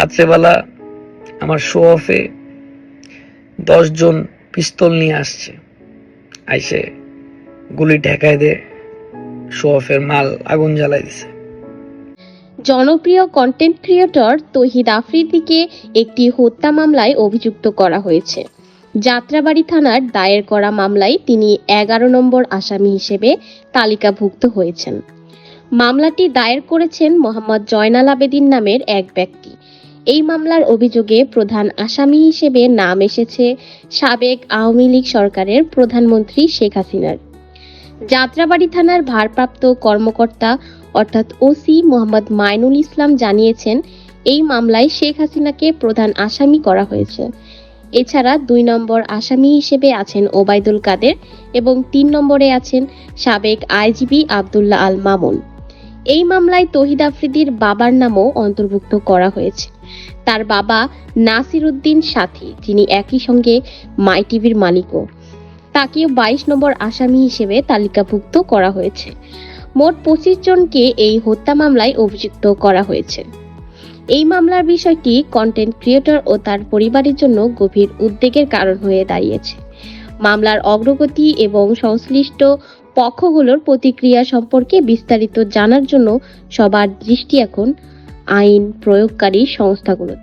রাত্রেবেলা আমার শো অফে দশজন পিস্তল নিয়ে আসছে। আইসে গুলি ঠেকায় দে শো অফের মাল আগুন জ্বালাই দিছে। জনপ্রিয় কন্টেন্ট ক্রিয়েটর তহিদ আফ্রিদিকে একটি হত্যা মামলায় অভিযুক্ত করা হয়েছে। যাত্রাবাড়ি থানার দায়ের করা মামলায় তিনি এগারো নম্বর আসামি হিসেবে তালিকাভুক্ত হয়েছেন। মামলাটি দায়ের করেছেন মোহাম্মদ জয়নাল আবেদিন নামের এক ব্যক্তি। এই মামলার অভিযোগে প্রধান আসামি হিসেবে নাম এসেছে সাবেক আওয়ামী লীগ সরকারের প্রধানমন্ত্রী শেখ হাসিনার। যাত্রাবাড়ি থানার ভারপ্রাপ্ত কর্মকর্তা অর্থাৎ ওসি মোহাম্মদ মাইনুল ইসলাম জানিয়েছেন, এই মামলায় শেখ হাসিনাকে প্রধান আসামি করা হয়েছে। এছাড়া দুই নম্বর আসামি হিসেবে আছেন ওবায়দুল কাদের এবং তিন নম্বরে আছেন সাবেক আইজিপি আবদুল্লাহ আল মামুন। এই মামলায় তহিদ আফ্রিদির বাবার নামও অন্তর্ভুক্ত করা হয়েছে। তার বাবা নাসির উদ্দিন সাথী, যিনি একই সঙ্গে মাই টিভির মালিকও। তাকেও বাইশ নম্বর আসামি হিসেবে তালিকাভুক্ত করা হয়েছে। মোট পঁচিশ জনকে এই হত্যা মামলায় অভিযুক্ত করা হয়েছে। এই মামলার বিষয়টি কন্টেন্ট ক্রিয়েটর ও তার পরিবারের জন্য গভীর উদ্বেগের কারণ হয়ে দাঁড়িয়েছে। মামলার অগ্রগতি এবং সংশ্লিষ্ট পক্ষগুলোর প্রতিক্রিয়া সম্পর্কে বিস্তারিত জানার জন্য সবার দৃষ্টি এখন আইন প্রয়োগকারী সংস্থাগুলো